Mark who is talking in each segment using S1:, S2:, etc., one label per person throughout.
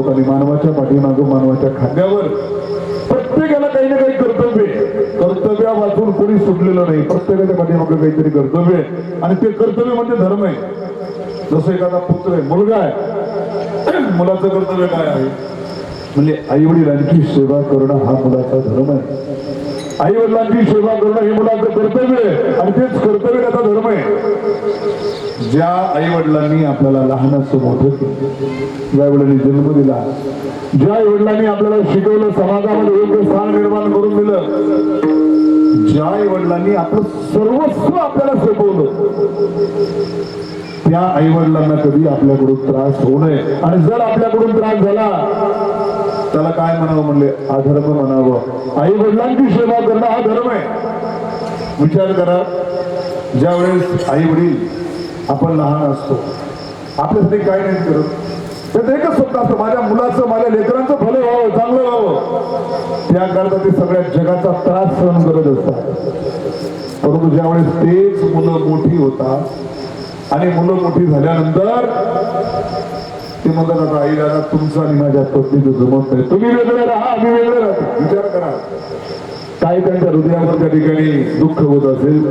S1: आहोत आणि मानवाच्या पाठीमागं मानवाच्या खांद्यावर प्रत्येकाला काही ना काही कर्तव्य आहे. कर्तव्यापासून कोणी सुटलेलं नाही. प्रत्येकाच्या पाठीमागं काहीतरी कर्तव्य आहे. आणि ते कर्तव्य म्हणजे धर्म आहे. जसं एखादा पुत्र आहे मुलगा आहे. मुलाचं कर्तव्य काय आहे? म्हणजे आई वडिलांची सेवा करणं हा मुलाचा धर्म आहे. आई वडिलांची सेवा करणं हे मुलाचं कर्तव्य आहे. आणि तेच कर्तव्य त्याचा धर्म आहे. ज्या आई वडिलांनी आपल्याला असतो मोठं केलं ज्या वडिलांनी जन्म दिला ज्या आई वडिलांनी आपल्याला शिकवलं समाजामध्ये योग्य स्थान निर्माण करून दिलं ज्या आई वडिलांनी आपलं सर्वस्व आपल्याला सोपवलं त्या आई वडिलांना कधी आपल्याकडून त्रास होऊ नये. आणि जर आपल्याकडून त्रास झाला त्याला काय म्हणावं म्हणले? अधर्म म्हणावं. आई वडिलांची सेवा करणं हा धर्म आहे. विचार करा ज्या वेळेस आई वडील आपण लहान असतो. आपल्यासाठी काय नाही करत त्यात एकच स्वप्न असतं माझ्या मुलाचं माझ्या लेकरांचं भलं व्हावं चांगलं व्हावं. त्याकरता ते सगळ्या जगाचा त्रास सहन करत असतात. परंतु ज्यावेळेस तेच मुलं मोठी होतात आणि मुलं मोठी झाल्यानंतर ते म्हणतात आता आई दादा तुमचं आणि माझ्या पत्नीचं जमत नाही. तुम्ही वेगळे राहा आम्ही वेगळे राहतो. विचार करा. साहेबांच्या हृदयावर त्या ठिकाणी दुःख होत असेल.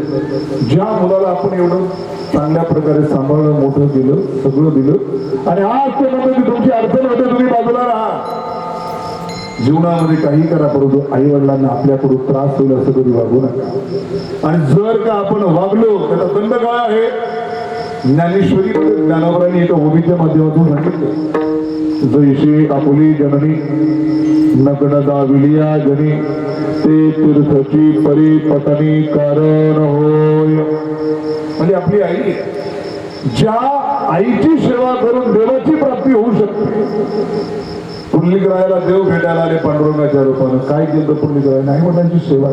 S1: ज्या मुलाला आपण एवढं चांगल्या प्रकारे सांभाळलं मोठं दिलं सगळं दिलं आणि आज ते म्हणतो की तुमची अडचण होते तुम्ही बाजूला राहा. जीवनामध्ये काही करा परंतु आई वडिलांना आपल्याकडून त्रास होईल असं कधी वागू नका. आणि जर का आपण वागलो त्याचा दंड काय आहे? ज्ञानेश्वरी ज्ञानावरांनी एका ओबीच्या माध्यमातून सांगितलं. जैशी आपुली जननी नग्नदा विलिया जनी ते तीर्थची परिपतनी कारण होय. म्हणजे आपली आई ज्या आईची सेवा करून देवाची प्राप्ती होऊ शकते. पुंडलिकरायाला देव भेटायला आले पांडुरंगाच्या रूपानं. काय केलं पुंडलिक नाही आई सेवा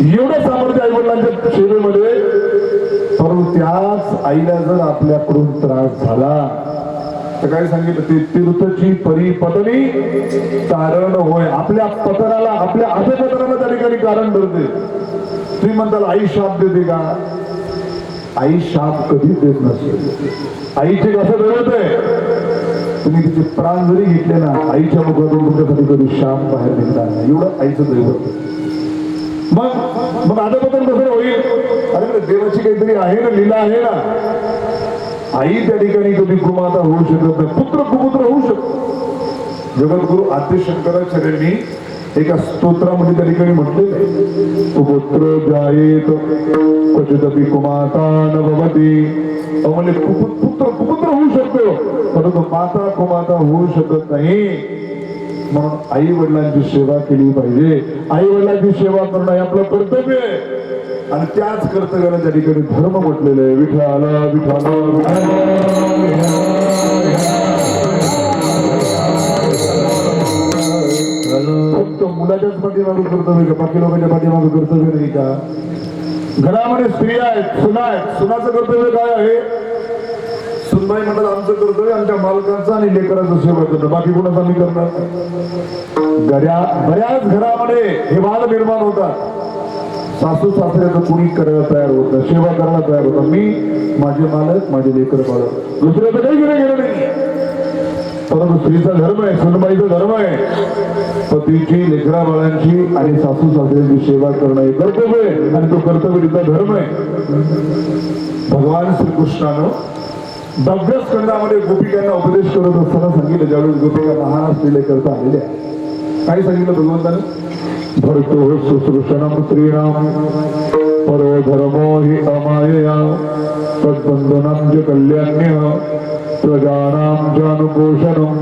S1: एवढं सामर्थ्य आई वडिलांच्या सेवेमध्ये परंतु त्याच आईला जर आपल्याकडून त्रास झाला सकाळी सांगितलं? ते तीर्थची परिपतनी कारण होय आपल्या पतनाला आपल्या अधपतनाला त्या ठिकाणी कारण ठरते तुम्ही म्हणताल आई शाप देते का? आई शाप कधीच देत नसते. आईचे कसं घडवत आहे तुम्ही तिचे प्राण जरी घेतले ना आईच्या मुखातून तुमच्यासाठी कधी शाप बाहेर निघणार नाही. एवढं आईचं दैवत मग मग मग अधपतन कसं होईल? अरे देवाची काहीतरी आहे ना लीला आहे ना. आई त्या ठिकाणी कधी कुमाता होऊ शकत नाही. पुत्र कुपुत्र होऊ शकतो. जगद्गुरु आद्य शंकराचार्यांनी एका स्तोत्रामध्ये त्या ठिकाणी म्हटलेलं आहे. कुपुत्र जायेत क्वचितपी कुमाता न भवती. म्हणजे कुपु- पुत्र कुपुत्र होऊ शकतो. परंतु माता कुमाता होऊ शकत नाही. म्हणून आई वडिलांची सेवा केली पाहिजे. आई वडिलांची सेवा करणं हे आपलं कर्तव्य आहे. आणि त्याच कर्तव्याला त्या ठिकाणी धर्म म्हटलेलं आहे. विठाला विठाला फक्त मुलाच्याच पाठीमागे कर्तव्य का? बाकी लोकांच्या पाठीमागे कर्तव्य नाही का? घरामध्ये स्त्रिया आहेत सुना आहेत. सुनाचं कर्तव्य काय आहे? सुनबाई म्हणतात आमचं कर्तव्य आमच्या मालकाचं आणि लेकराचं सेवा करणं. बाकी कोणाचं आम्ही करणार? घऱ्या बऱ्याच घरामध्ये हे वाद निर्माण होतात. सासू सासऱ्याचं कुणी करायला तयार होतं सेवा करायला तयार होतं मी माझे मालक माझे लेकर बालक दुसऱ्याचं काही घेणं गेलं नाही. परंतु स्त्रीचा धर्म आहे सुनबाईचा धर्म आहे. पतीची लेकरा बाळांची आणि सासू सासऱ्यांची सेवा करणं हे कर्तव्य आहे. आणि तो कर्तव्य तिचा धर्म आहे. भगवान श्रीकृष्णानं दहाव्या स्कंदामध्ये गोपिकांना उपदेश करत असताना सांगितलं ज्यावेळेस गोपिका महाराष्ट्रीय करता आलेल्या काय सांगितलं भगवंताने? भरतो शुश्रूषणं स्त्रीणां परो धर्मो हि अमायया। तद्बन्धनं च कल्याण्य। प्रजानाम जानुपोषणम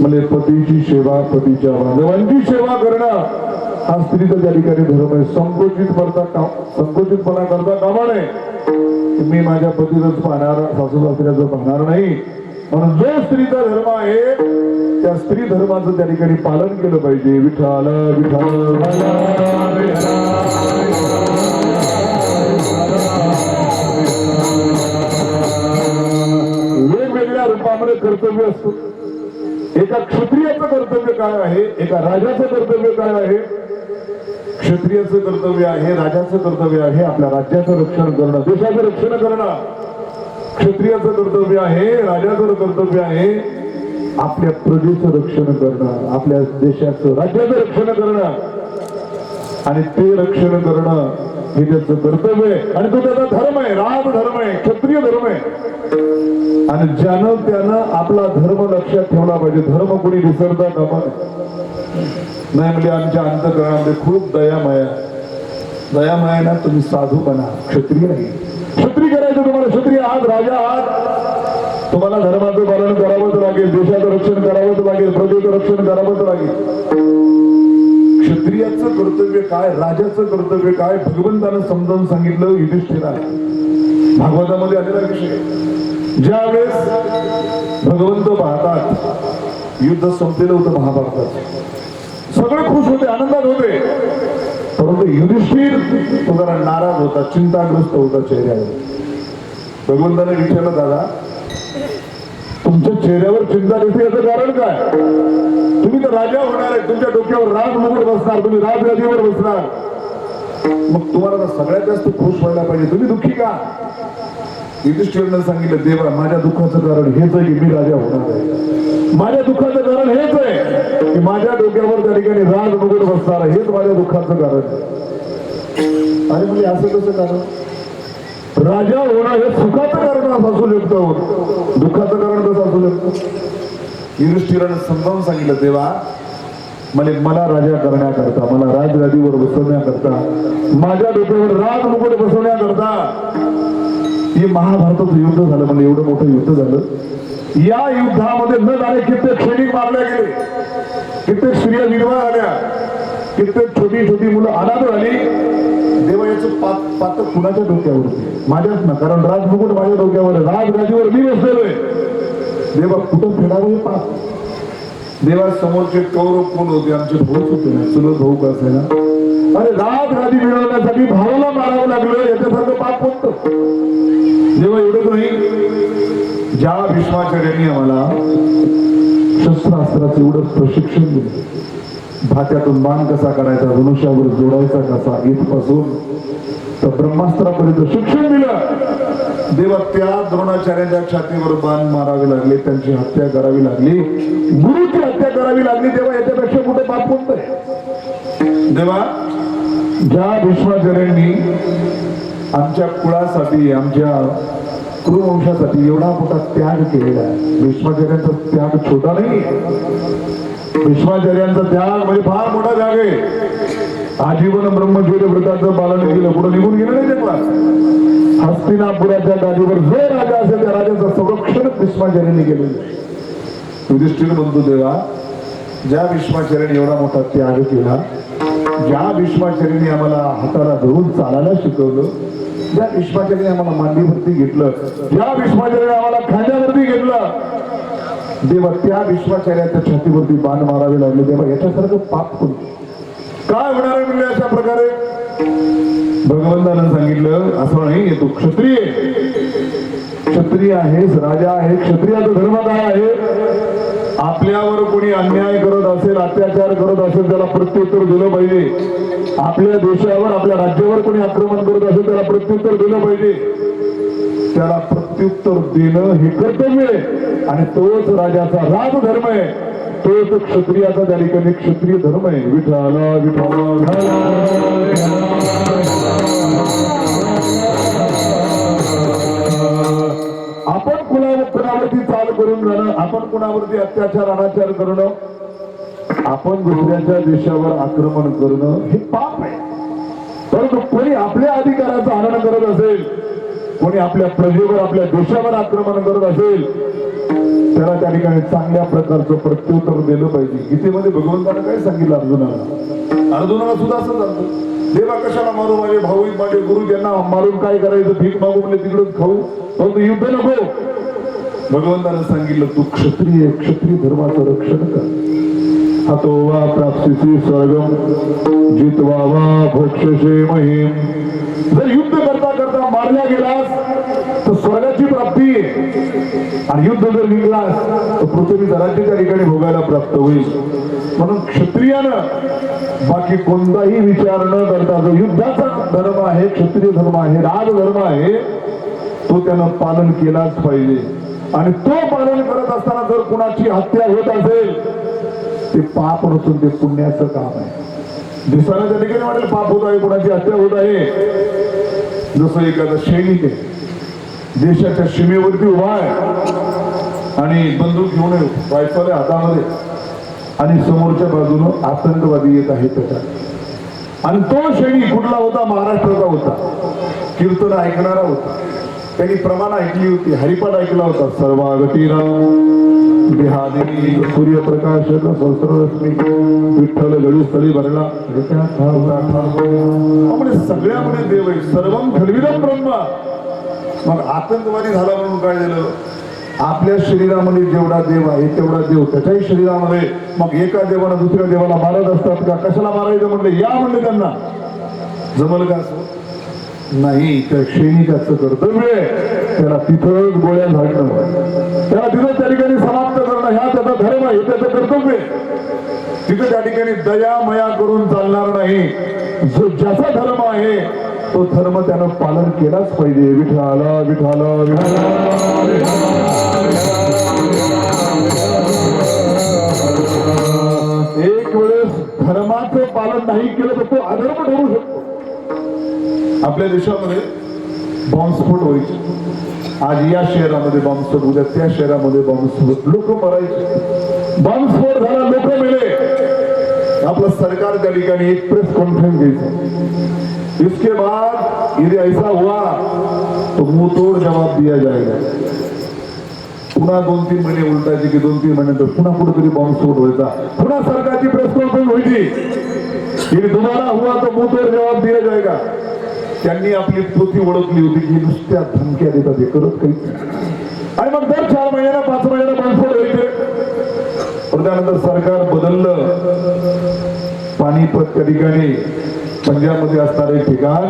S1: म्हणजे पतीची सेवा पतीच्या बांधवांची सेवा करणं। हा स्त्रीचा त्या ठिकाणी धर्म आहे संकोचित करता का संकोचितपणा करता कामा नये मी माझ्या पतीचंच पाहणार सासू सासऱ्याचं पाहणार नाही. म्हणून जो स्त्रीचा धर्म आहे त्या स्त्री धर्माचं त्या ठिकाणी पालन केलं पाहिजे. विठाल वेगवेगळ्या रूपामध्ये कर्तव्य असतं. एका क्षत्रियाचं कर्तव्य काय आहे? एका राजाचं कर्तव्य काय आहे? क्षत्रियाचं कर्तव्य आहे राजाचं कर्तव्य आहे आपल्या राज्याचं रक्षण करणं देशाचं रक्षण करणं. क्षत्रियाचं कर्तव्य आहे राजाचं कर्तव्य आहे. आपल्या प्रजेचं रक्षण करणं आपल्या देशाचं राज्याचं रक्षण करणं आणि ते रक्षण करणं हे त्याचं कर्तव्य आहे. आणि तो त्याचा धर्म आहे राम धर्म आहे क्षत्रिय धर्म आहे. आणि ज्यानं त्यानं आपला धर्म लक्षात ठेवला पाहिजे. धर्म कोणी विसरता कामा नाही म्हणजे आमच्या अंतकरणामध्ये खूप दयामाया आहे. ना तुम्ही साधू बना क्षत्रिय नाही क्षत्रिय करायचं तुम्हाला क्षत्रिय आहात राजा आहात. तुम्हाला धर्माचं पालन करावंच लागेल देशाचं रक्षण करावंच लागेल प्रजेचं रक्षण करावंच लागेल. क्षत्रियाचं कर्तव्य काय राजाचं कर्तव्य काय भगवंतानं समजावून सांगितलं युधिष्ठिरा भागवतामध्ये आलेला विषय. ज्या वेळेस भगवंत पाहतात युद्ध संपलेलं होतं महाभारतात. सगळे खुश होते आनंदात होते. परंतु युधिष्ठिर तो जरा नाराज होता चिंताग्रस्त होता चेहऱ्यावर. भगवंताने विचारलं दादा तुमच्या चेहऱ्यावर चिंता दिसते याचं कारण काय? तुम्ही तर राजा होणार आहे तुमच्या डोक्यावर राज मुकुट बसणार तुम्ही राजगादीवर बसणार. मग तुम्हाला तर सगळ्यात जास्त खुश व्हायला पाहिजे. तुम्ही दुःखी का? युधिष्ठिरनं सांगितलं देवा माझ्या दुःखाचं कारण हेच आहे की मी राजा होणार आहे. माझ्या दुःखाचं कारण हेच आहे की माझ्या डोक्यावर त्या ठिकाणी राज मुकुट बसणार हेच माझ्या दुःखाचं कारण आहे. अरे म्हणजे असं कसं कारण? राजा होणं हे सुखाचं कारण असू शकतं. दुःखाचं कारण कसं असू शकतं? युधिष्ठिरानं समजावून सांगितलं तेव्हा म्हणजे मला राजा करण्याकरता मला राजगादीवर बसवण्याकरता माझ्या डोक्यावर राज मुकुट बसवण्याकरता हे महाभारताचं युद्ध झालं म्हणजे एवढं मोठं युद्ध झालं. या युद्धामध्ये न झाले कित्येक सैनिक मारले गेले. कित्येक स्त्रिया निर्माण झाल्या. कित्येक छोटी छोटी मुलं अनाथ झाली. पात पात कुणाच्या डोक्यावर? माझ्याच ना कारण राजमुकुट माझ्या डोक्यावर आहे. राजगादीवर मी बसलेलोय देवा कुठं फेडावं हे पाप देवा समोरचे कौरव कोण होते? आमचे भाऊच होते ना चुलत भाऊ का असेल ना अरे राजगादी मिळवण्यासाठी भावाला मारावं लागलं याच्यासारखं पाप होतं देवा एवढंच नाही. ज्या भीष्माचार्यांनी आम्हाला शस्त्रास्त्राचं एवढं प्रशिक्षण दिलं. भाच्यातून बाण कसा करायचा धनुष्यावर जोडायचा कसा? इथपासून तर ब्रह्मास्त्रापर्यंत शिक्षण दिलं. देवा त्या द्रोणाचार्याच्या छातीवर बाण मारावे लागले त्यांची हत्या करावी लागली. गुरुची हत्या करावी लागली तेव्हा याच्यापेक्षा कुठे पाप कोणतंय देवा ज्या भीष्माचार्यांनी आमच्या कुळासाठी आमच्या कुरुवंशासाठी एवढा मोठा त्याग केलेला आहे भीष्माचार्यांचा त्याग छोटा नाही विश्वाचार्यांचा त्याग म्हणजे फार मोठा त्याग आहे. आजीवन ब्रह्मचर्य व्रताचं पालन केलं. पुढे निघून गेलं नाही तेव्हा हस्तिनापुराच्या गादीवर जो राजा असेल त्या राजाचं संरक्षण विश्वाचार्यांनी केलेलं युधिष्ठिर म्हणतो देवा ज्या विश्वाचार्याने एवढा मोठा त्याग केला ज्या विश्वाचार्याने आम्हाला हाताला धरून चालायला शिकवलं ज्या विश्वाचार्याने आम्हाला मांडीवरती घेतलं ज्या विश्वाचार्याने आम्हाला खांद्यावरती घेतलं देवा त्या विश्वाचार्याच्या छातीवरती बाण मारावे लागले. देवा याच्यासारखं पाप कोण काय होणार म्हणजे अशा प्रकारे? भगवंतानं सांगितलं असं नाही तू क्षत्रिय क्षत्रिय आहेस राजा आहे क्षत्रियाचा धर्म काय आहे. आपल्यावर कोणी अन्याय करत असेल अत्याचार करत असेल त्याला प्रत्युत्तर दिलं पाहिजे. आपल्या देशावर आपल्या राज्यावर कोणी आक्रमण करत असेल त्याला प्रत्युत्तर दिलं पाहिजे. त्याला प्रत्युत्तर देणं हे कर्तव्य आहे. आणि तोच राजाचा राज धर्म आहे. तोच क्षत्रियाचा त्या ठिकाणी क्षत्रिय धर्म आहे. विठाला विठाला आपण कुणावर कुणावरती चाल करून जाणं आपण कुणावरती अत्याचार अनाचार करणं? आपण दुसऱ्याच्या देशावर आक्रमण करणं हे पाप आहे. परंतु कोणी आपल्या अधिकाराचं हरण करत असेल कोणी आपल्या प्रजेवर आपल्या देशावर आक्रमण करत असेल त्याला त्या ठिकाणी चांगल्या प्रकारचं प्रत्युत्तर दिलं पाहिजे. गीतेमध्ये भगवंतानं काय सांगितलं अर्जुनाला? अर्जुनाला सुद्धा असं सांगतो. देवा कशाला मारू माझे भाऊ माझे गुरु ज्यांना मारून काय करायचं भीक मागू म्हणजे तिकडच खाऊ? परंतु युद्ध नको. भगवंतानं सांगितलं तू क्षत्रिय क्षत्रिय धर्माचं रक्षण कर. हतो वा प्राप्सिसी स्वर्गम जितवा वा भोक्षसे महिम. जर युद्ध करता करता मारल्या गेलास तर स्वर्गाची प्राप्ती आहे. आणि युद्ध जर निघलास तर पृथ्वी राज्य त्या ठिकाणी भोगायला प्राप्त होईल. म्हणून क्षत्रियानं बाकी कोणताही विचार न करता जो युद्धाचा धर्म आहे क्षत्रिय धर्म आहे राज धर्म आहे तो त्यानं पालन केलाच पाहिजे. आणि तो पालन करत असताना जर कुणाची हत्या होत असेल ते पाप नसून ते पुण्याचं काम आहे. दिसायला त्या ठिकाणी वाटेल पाप होत आहे कुणाची हत्या होत आहे. जसं एखादा सैनिक आहे देशाच्या सीमेवरती उभा आहे. आणि बंदूक घेऊन आहे हातामध्ये. आणि समोरच्या बाजूनं आतंकवादी येत आहे त्याच्यात. आणि तो सैनिक कुठला होता? महाराष्ट्राचा होता. कीर्तन ऐकणारा होता. त्यांनी प्रमाण ऐकली होती. हरिपाठ ऐकला होता. सर्वागतीराम बिहादेवी सूर्यप्रकाश सहस्ररश्मी विठ्ठल गळू स्थळी भरला. म्हणजे सगळ्यामध्ये देव आहे. सर्वम खलविदम ब्रह्म. मग आतंकवादी झाला म्हणून काय झालं? आपल्या शरीरामध्ये जेवढा देव आहे तेवढा देव त्याच्याही शरीरामध्ये. मग एका देवाला दुसऱ्या देवाला मारत असतात का? कशाला मारायचं म्हणले या म्हणले त्यांना. जमल का असं? नाही त्या सैनिकाचं कर्तव्य आहे. त्याला तिथंच गोळ्या झाडणं. त्याला तिथं त्या ठिकाणी समाप्त करणं. ह्या त्याचा धर्म आहे हे त्याचं कर्तव्य आहे. तिथं त्या ठिकाणी दया मया करून चालणार नाही. जो ज्याचा धर्म आहे तो धर्म त्यानं पालन केलाच पाहिजे. विठाल विठाल एक वेळेस धर्माचं पालन नाही केलं तर तो अधर्म ठरू शकतो. आपल्या देशामध्ये बॉम्बस्फोट व्हायचे. आज या शहरामध्ये बॉम्बस्फोट उद्या त्या शहरामध्ये बॉम्बस्फोट लोक मरायचे. बॉम्बस्फोट झाला लोक मिळे आपलं सरकार त्या ठिकाणी एक प्रेस कॉन्फरन्स घ्यायचं. इसके बाद यदि ऐसा हुआ तो मुंह तोड़ जवाब दिया जाएगा। पुन्हा दोन तीन महिने उलटायचे की दोन तीन महिन्यानंतर पुन्हा कुठेतरी बॉम्ब स्फोट व्हायचा पुन्हा सरकारची प्रेस कॉन्फरन्स व्हायची यदि तुम्हाला हुआ तो मुंह तोड़ जवाब दिया जाएगा। त्यांनी आपली पोथी ओळखली होती की नुसत्या धमक्या देतात हे करत काही आणि मग दर चार महिन्याला पाच महिन्याला बॉम्बस्फोट व्हायचे पण त्यानंतर सरकार बदललं. पाणीपत त्या ठिकाणी पंजाबमध्ये असणारे ठिकाण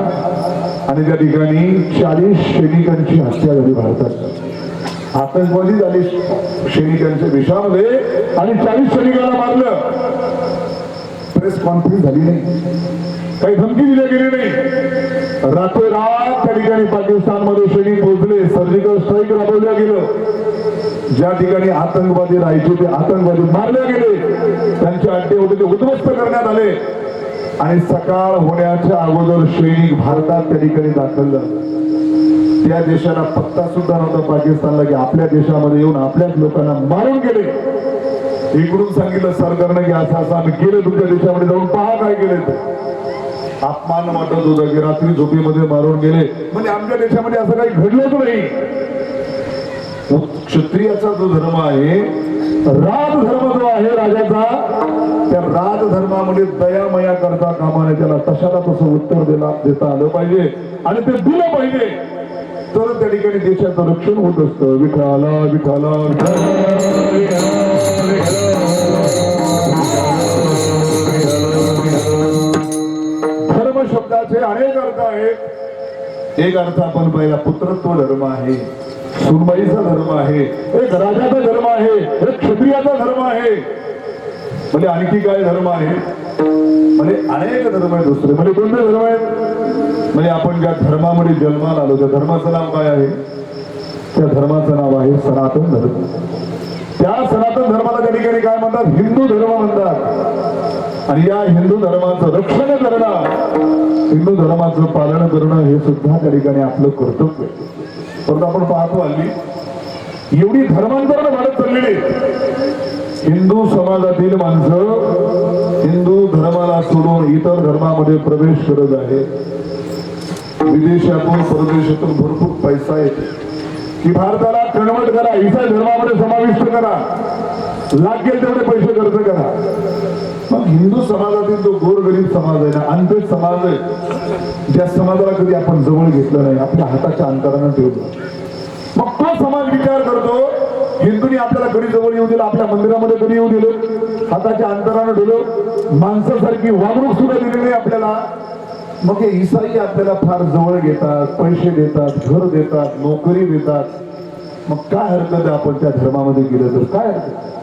S1: आणि त्या ठिकाणी चाळीस सैनिकांची हत्या झाली भारतात. आतंकवादी झाली सैनिकांच्या देशामध्ये आणि चाळीस सैनिकांना मारलं. प्रेस कॉन्फरन्स झाली नाही. काही धमकी दिली गेली नाही. रातोरात त्या ठिकाणी पाकिस्तानमध्ये सैनिक पोहोचले. सर्जिकल स्ट्राईक राबवल्या गेलं. ज्या ठिकाणी आतंकवादी राहायचे ते आतंकवादी मारले गेले. त्यांचे अड्डे होते ते उद्ध्वस्त करण्यात आले. आणि सकाळ होण्याच्या अगोदर सैनिक भारतात त्या ठिकाणी दाखल त्या देशाला पत्ता सुद्धा नव्हता पाकिस्तानला की आपल्या देशामध्ये येऊन आपल्याच लोकांना मारून गेले. इकडून सांगितलं सरकारनं की असं असं आम्ही गेले तुमच्या देशामध्ये जाऊन पहा काय गेले ते. अपमान वाटत होतं की रात्री झोपेमध्ये मारून गेले. म्हणजे आमच्या देशामध्ये असं काही घडलंच नाही. क्षत्रियाचा जो धर्म आहे राजधर्म जो आहे राजाचा त्या राजधर्मामध्ये दयामया करता कामाने त्याला तशाला तसं उत्तर दिला देता आलं पाहिजे. आणि ते दिलं पाहिजे. तर त्या ठिकाणी देशाचं रक्षण होत असतं. विठाला विठाला धर्म शब्दाचे अनेक अर्थ आहेत. एक अर्थ आपण पहिला पुत्रत्व धर्म आहे. सुनबाईचा धर्म आहे. एक राजाचा धर्म आहे. एक क्षत्रियाचा धर्म आहे. म्हणजे आणखी काय धर्म आहे? म्हणजे अनेक धर्म आहेत दुसरे. म्हणजे कोणते धर्म आहेत? म्हणजे आपण ज्या धर्मामध्ये जन्माला आलो त्या धर्माचं नाव काय आहे? त्या धर्माचं नाव आहे सनातन धर्म. त्या सनातन धर्माला त्या ठिकाणी काय म्हणतात? हिंदू धर्म म्हणतात. आणि या हिंदू धर्माचं रक्षण करणं हिंदू धर्माचं पालन करणं हे सुद्धा त्या ठिकाणी आपलं कर्तव्य आहे. परंतु आपण पाहतो हल्ली एवढी धर्मांतरण वाढत चाललेली हिंदू समाजातील माणसं हिंदू धर्माला सोडून इतर धर्मामध्ये प्रवेश करत आहे विदेशातून परदेशातून भरपूर पैसा येतो की भारताला कन्वर्ट करा इतर धर्मामध्ये समाविष्ट करा. लागेल तेवढे पैसे खर्च करा. मग हिंदू समाजातील जो गोरगरीब समाज आहे ना अंतिम समाज आहे ज्या समाजाला कधी आपण जवळ घेतलं नाही आपल्या हाताच्या अंतरानं ठेवलं मग तो समाज विचार करतो हिंदूंनी आपल्याला कधी जवळ येऊ दिलं आपल्या मंदिरामध्ये कधी येऊ दिलं हाताच्या अंतरानं ठेवलं माणसासारखी वागणूक सुद्धा दिली नाही आपल्याला. मग हे ईसाई आपल्याला फार जवळ घेतात पैसे देतात घर देतात नोकरी देतात. मग काय हरकत आहे आपण त्या धर्मामध्ये गेलं तर? काय हरकत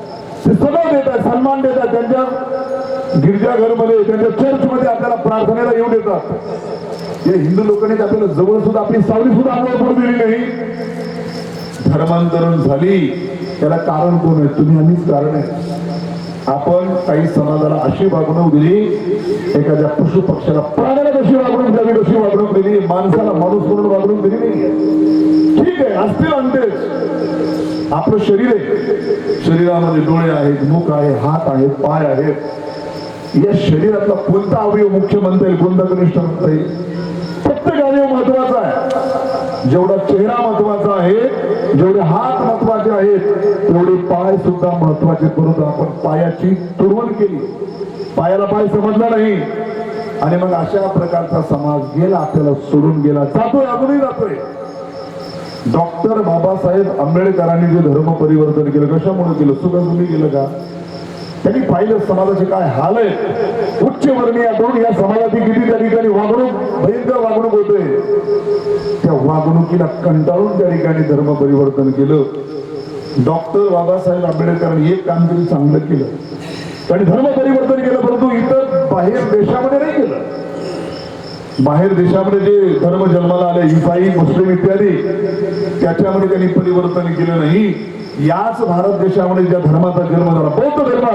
S1: आहे? ते सगळं देतात सन्मान देतात त्यांच्या गिरजाघरमध्ये त्यांच्या चर्चमध्ये आपल्याला प्रार्थनेला येऊ देतात या हिंदू लोकांनी आपल्याला जवळ सुद्धा आपली सावली सुद्धा आम्हाला पडू दिली नाही. धर्मांतरण झाली. त्याला कारण कोण आहे? तुम्ही आम्हीच कारण आहे. आपण काही समाजाला अशी वागणूक दिली एखाद्या पशु पक्षाला प्राण्याला कशी वागणूक द्यावी कशी वागणूक दिली माणसाला माणूस म्हणून वागणूक दिली नाही. ठीक आहे असतील अंतेच आपलं शरीर आहे. शरीरामध्ये डोळे आहेत मुख आहे हात आहेत पाय आहेत. या शरीरातला कोणता अवयव मुख्य म्हणता येईल कोणता कनिष्ठ म्हणता येईल प्रत्येक अवयव महत्त्वाचा आहे. जेवढा चेहरा महत्त्वाचा आहे जेवढे हात महत्त्वाचे आहेत तेवढे पाय सुद्धा महत्त्वाचे करून आपण पायाची तुरवण केली. पायाला पाय समजला नाही. आणि मग अशा प्रकारचा समाज गेला आपल्याला सोडून गेला. जातोय अजूनही जातोय. डॉक्टर बाबासाहेब आंबेडकरांनी जे धर्म परिवर्तन केलं कशामुळे केलं सुखसुखी केलं का? त्यांनी पाहिलं समाजाचे काय हाल आहेत. उच्च वर्णीयाकडून या समाजाची किती त्या ठिकाणी वागणूक भयंकर वागणूक होते. त्या वागणुकीला कंटाळून त्या ठिकाणी धर्म परिवर्तन केलं. डॉक्टर बाबासाहेब आंबेडकरांनी एक काम तरी चांगलं केलं. त्यांनी धर्म परिवर्तन केलं परंतु इतर बाहेर देशामध्ये नाही केलं. बाहेर देशामध्ये जे धर्म जन्माला आले इसाई मुस्लिम इत्यादी त्याच्यामध्ये त्यांनी परिवर्तन केलं नाही. याच भारत देशामध्ये ज्या धर्माचा जन्म झाला बौद्ध धर्म.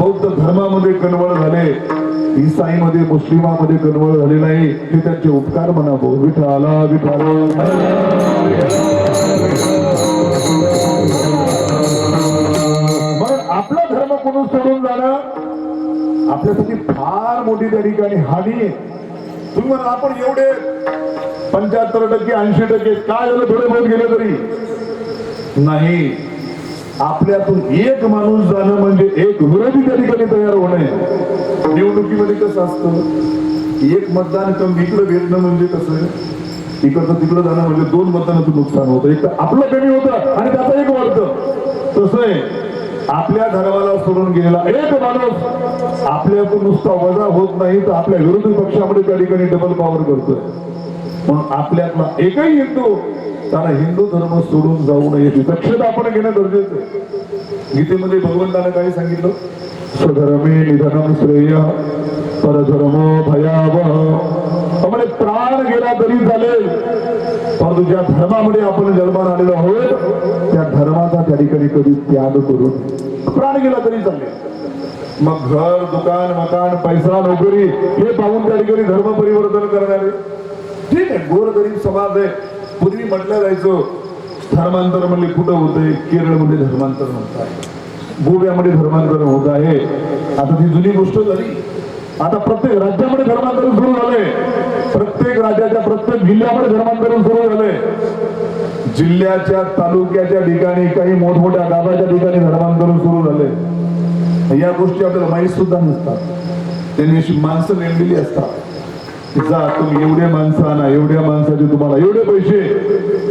S1: बौद्ध धर्मामध्ये कन्वर्ट झाले. इसाईमध्ये मुस्लिमामध्ये कन्वर्ट झाले नाही. हे त्यांचे उपकार म्हणावं. विठाला म्हणून आपला धर्म कोणून सोडून जाणं आपल्यासाठी फार मोठी त्या ठिकाणी हानी आहे. तुम्ही म्हणा आपण एवढे पंच्याहत्तर टक्के ऐंशी टक्के काय झालं थोडे बहुत गेले तरी? नाही. आपल्यातून एक माणूस जाणं म्हणजे एक विरोधी त्या ठिकाणी तयार होणे निवडणुकीमध्ये कसं असतं? एक मतदान कमी इकडं भेटणं म्हणजे कसं? इकडचं तिकडं जाणं म्हणजे दोन मतदानाचं नुकसान होतं. एक तर आपलं कमी होतं आणि त्याचं एक वाढतं. तसं आहे. आपल्या धर्माला सोडून गेलेला एक माणूस आपल्यातून नुसता वजा होत नाही तर आपल्या विरोधी पक्षामध्ये त्या ठिकाणी डबल पॉवर करतोय. म्हणून आपल्यातला एकही हिंदू त्याला हिंदू धर्म सोडून जाऊ नये दक्षता आपण घेणं गरजेचं आहे. गीतेमध्ये भगवंतानं काय सांगितलं? स्वधर्मे निधनम श्रेय परधर्मो भयावह. त्यामुळे प्राण गेला तरी चालेल. परंतु ज्या धर्मामध्ये आपण जन्माला आलेलो आहोत त्या धर्माचा त्या ठिकाणी कधी त्याग करून प्राण गेला तरी चालेल. मग घर दुकान मकान पैसा नोकरी हे पाहून त्या ठिकाणी धर्म परिवर्तन करणारे. ठीक आहे गोरगरीब समाज आहे. पूर्वी म्हटलं जायचं धर्मांतर म्हणजे कुठं होतंय? केरळमध्ये मध्ये धर्मांतर आहे. गोव्यामध्ये धर्मांतरण होत आहे. आता ती जुनी गोष्ट झाली. आता प्रत्येक राज्यामध्ये धर्मांतरण सुरू झालंय. प्रत्येक राज्याच्या प्रत्येक जिल्ह्यामध्ये धर्मांतरण सुरू झालंय. जिल्ह्याच्या तालुक्याच्या ठिकाणी काही मोठमोठ्या गावाच्या ठिकाणी धर्मांतरण सुरू झाले या गोष्टी आपल्याला माहीत सुद्धा नसतात. त्यांनी अशी माणसं नेमलेली असतात. जा तुम्ही एवढ्या माणसं आणा एवढ्या माणसाचे तुम्हाला एवढे पैसे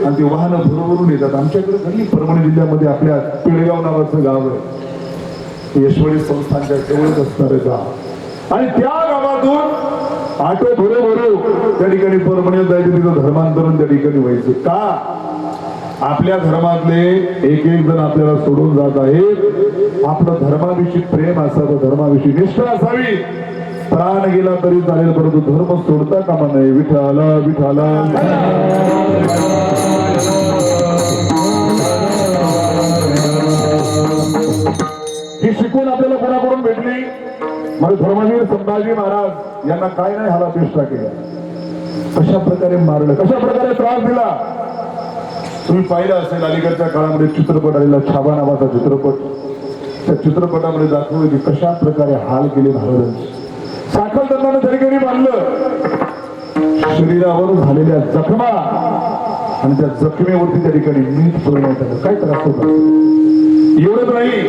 S1: आणि ते वाहनं भरभरून येतात आमच्याकडे घडली परभणी जिल्ह्यामध्ये आपल्या पिळगाव नावाचं गाव आहे. यशवडी संस्थांच्या जवळच असणारे गाव. आणि त्या गावातून आटो भरू भरू त्या ठिकाणी परभणीत जायचं तिथं धर्मांतरण त्या ठिकाणी व्हायचं. का? आपल्या धर्मातले एक एक जण आपल्याला सोडून जात आहेत. आपलं धर्माविषयी प्रेम असावं धर्माविषयी निष्ठा असावी. प्राण गेला तरी चालेल परंतु धर्म सोडता कामा नाही विठाला विठाला ही शिकून आपल्याला कोणाकडून भेटली? मग धर्मवीर संभाजी महाराज यांना काय नाही हाला चेष्टा केला. कशा प्रकारे मारलं? कशा प्रकारे त्रास दिला? तुम्ही पाहिलं असेल अलीकडच्या काळामध्ये चित्रपट आलेला छाबा नावाचा चित्रपट. त्या चित्रपटामध्ये दाखवलं की कशा प्रकारे हाल केले महाराजांचे साखर दंडाने तरी बांधलं शरीरावर झालेल्या जखमा आणि त्या जखमेवरती त्या ठिकाणी मीठ पुरवण्यात आलं. काय त्रास होता एवढंच नाही.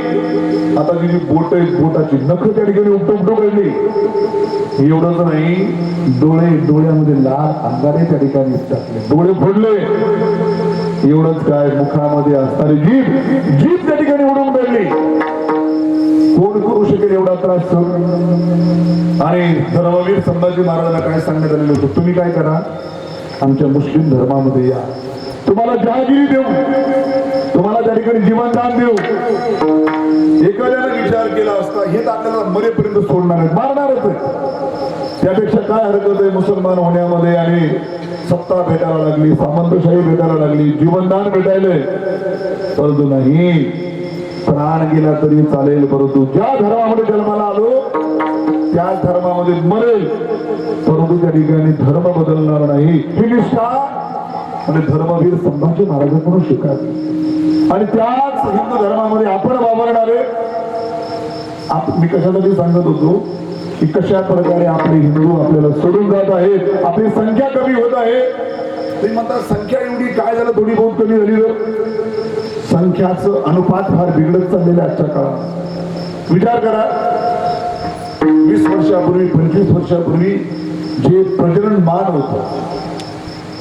S1: आता तिची बोट आहेत बोटाची नख त्या ठिकाणी उपटो उपटो काढली. एवढंच नाही डोळे डोळ्यामध्ये लाल अंगारे त्या ठिकाणी टाकले डोळे फोडले. एवढंच काय मुखामध्ये असणारी जीभ जीभ त्या ठिकाणी उडून काढली. कोण करू शकेल एवढा त्रास सहन? आणि धर्मवीर संभाजी महाराजांना काय सांगण्यात आलेलं होतं? तुम्ही काय करा? आमच्या मुस्लिम धर्मामध्ये या. तुम्हाला जहागिरी देऊ. तुम्हाला त्या ठिकाणी जीवनदान देऊ. एखाद्याला विचार केला असता हे हेच आपल्याला मरेपर्यंत सोडणार आहेत मारणारच आहे त्यापेक्षा काय हरकत आहे मुसलमान होण्यामध्ये आणि सत्ता भेटायला लागली सामंतशाही भेटायला लागली जीवनदान भेटायलंय. परंतु नाही. प्राण गेला तरी चालेल परंतु ज्या धर्मामध्ये जन्माला आलो त्या धर्मामध्ये मरेल. परंतु त्या ठिकाणी धर्म बदलणार नाही. ही निष्ठा आणि धर्मवीर संभाजी महाराजांकडून शिकावी आणि त्याच हिंदू धर्मामध्ये आपण वावरणारे मी कशासाठी सांगत होतो की कशा प्रकारे आपले हिंदू आपल्याला सोडून जात आहेत आपली संख्या कमी होत आहे. ते म्हणतात संख्या एवढी काय झालं? थोडी बहुत कमी झाली तर संख्याचं अनुपात फार बिघडत चाललेलं आजच्या काळात. विचार करा. वीस वर्षापूर्वी पंचवीस वर्षापूर्वी जे प्रजनन मान होतं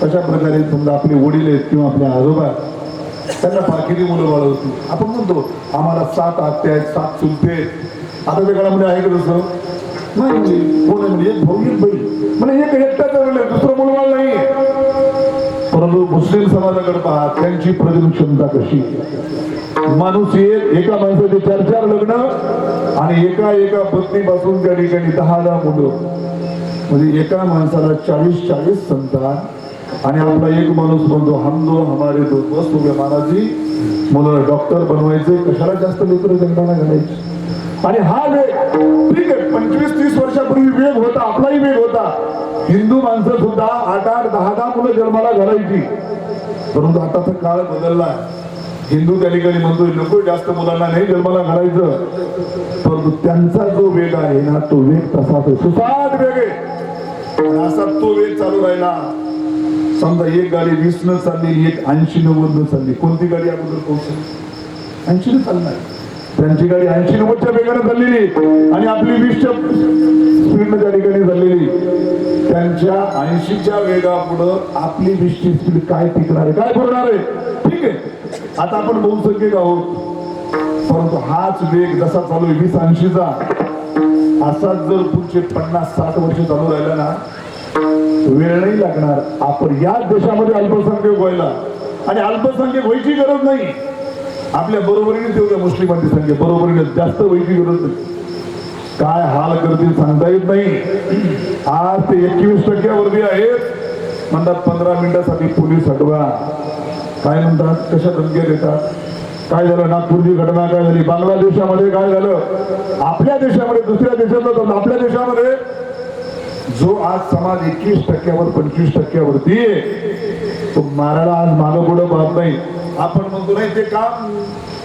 S1: कशा प्रकारे समजा आपले वडील आहेत किंवा आपले आजोबा आहेत, त्यांना फारकिरी मुलं बाळ होती आपण म्हणतो आम्हाला सात आत्या आहेत सात चुलते आहेत. आता त्या काळामध्ये आहे का तसं? नाही कोण आहे म्हणजे एक भाऊ एक बहीण. म्हणजे एक एकटाच आहे, दुसरं मुलबाळ नाही परंतु मुस्लिम समाजाकडे पहा त्यांची प्रजनन क्षमता कशी? माणूस एक एका माणसाचे चार चार लग्न आणि एका एका पत्नीपासून त्या ठिकाणी दहा दहा मुलं. म्हणजे एका माणसाला चाळीस चाळीस संतान आणि आपला एक माणूस म्हणतो हम हमारे दो दोस्त उभे महाराजी. मुलं डॉक्टर बनवायचे कशाला जास्त लेकर जन्माला घालायचे? आणि हा वेग ठीक आहे पंचवीस तीस वर्षापूर्वी वेग होता आपलाही वेग होता. हिंदू माणसं सुद्धा आठ आठ दहा दहा मुलं जन्माला घालायची. परंतु आताचा काळ बदलला हिंदू त्या ठिकाणी म्हणतो नको जास्त मुलांना नाही जन्माला घालायचं. परंतु त्यांचा जो वेग आहे ना तो वेग तसाच आहे. सुसाट वेग आहे. असा तो वेग चालू राहिला. समजा एक गाडी वीस न चालली एक ऐंशी नव्वद न चालली. कोणती गाडी अगोदर पोहोचली ऐंशी न चालणार. त्यांची गाडी ऐंशी नव्वदच्या वेगाने चाललेली आणि आपली वीसच्या स्पीडनं त्या ठिकाणी चाललेली त्यांच्या ऐंशीच्या वेगापुढं आपली वीसची स्पीड काय टिकणार आहे? काय करणार आहे? ठीक आहे. आता आपण बहुसंख्यक आहोत. परंतु हाच वेग जसा चालू आहे वीस ऐंशीचा असाच जर पुढचे पन्नास साठ वर्ष चालू राहिला ना वेळ नाही लागणार. आपण याच देशामध्ये अल्पसंख्यक व्हायला. आणि अल्पसंख्यक व्हायची गरज नाही. आपल्या बरोबरीने तेवढ्या मुस्लिमांची संख्या बरोबरीने जास्त व्हायची गरज नाही. काय हाल करतील सांगता येत नाही. आज ते एकवीस टक्क्यावरती आहेत. म्हणतात पंधरा मिनिटासाठी पोलीस हटवा. काय म्हणतात? कशा धमक्या देतात? काय झालं? नागपूरची घटना काय झाली? बांगलादेशामध्ये काय झालं? आपल्या देशामध्ये दुसऱ्या देशात आपल्या देशामध्ये जो आज समाज एकवीस टक्क्यावर पंचवीस टक्क्यावरती तो मारायला आज मागं पुढं बाब नाही. आपण म्हणतो नाही ते काम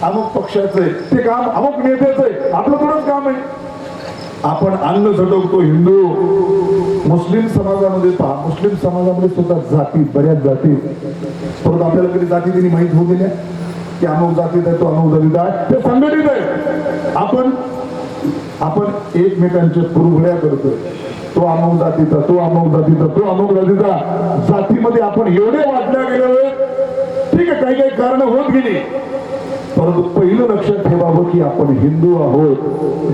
S1: अमुक पक्षाचं आहे ते काम अमुक नेत्याचं आहे आपलं थोडंच काम आहे. आपण अन्न झटवतो हिंदू. मुस्लिम समाजामध्ये पहा मुस्लिम समाजामध्ये सुद्धा जाती बऱ्याच जाती. परंतु आपल्याला कधी जाती त्यांनी माहीत होऊ दिल्या? की अमुक जातीत आहे तो अमुक दलित आहे ते संघटित आहे. आपण आपण एकमेकांच्या पुरवड्या करतोय. तो अमुक जातीचा तो अमुक जातीचा तो अमुक जातीचा जातीमध्ये आपण एवढे वाटल्या गेलो ठीक आहे काही काही कारण होत गेली. परंतु पहिलं लक्षात ठेवावं की आपण हिंदू आहोत.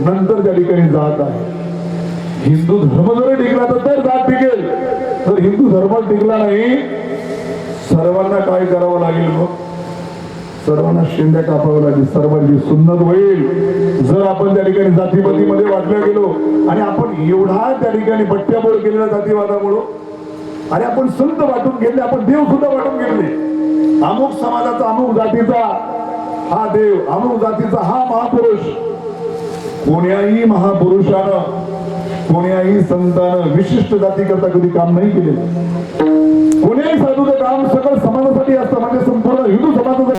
S1: नंतर त्या ठिकाणी जात आहे. हिंदू धर्म जरी टिकला तर तर जात टिकेल. तर हिंदू धर्म टिकला नाही सर्वांना काय करावं लागेल मग? सर्वांना शेंड्या कापाव्या लागेल. सर्वांची सुन्नत होईल. जर आपण त्या ठिकाणी जातीपातीमध्ये वाटल्या गेलो आणि आपण एवढा त्या ठिकाणी बट्ट्याबोळ केलेला जातीवादामुळं आणि आपण संत वाटून घेतले आपण देव सुद्धा वाटून घेतले. अमुक समाजाचा अमुक जातीचा हा देव अमुक जातीचा हा महापुरुष कोण्याही महापुरुषानं कोण्याही संतानं विशिष्ट जातीकरता कधी काम नाही केले कोण्याही साधूचं काम सगळं समाजासाठी असतं म्हणजे संपूर्ण हिंदू समाजाचं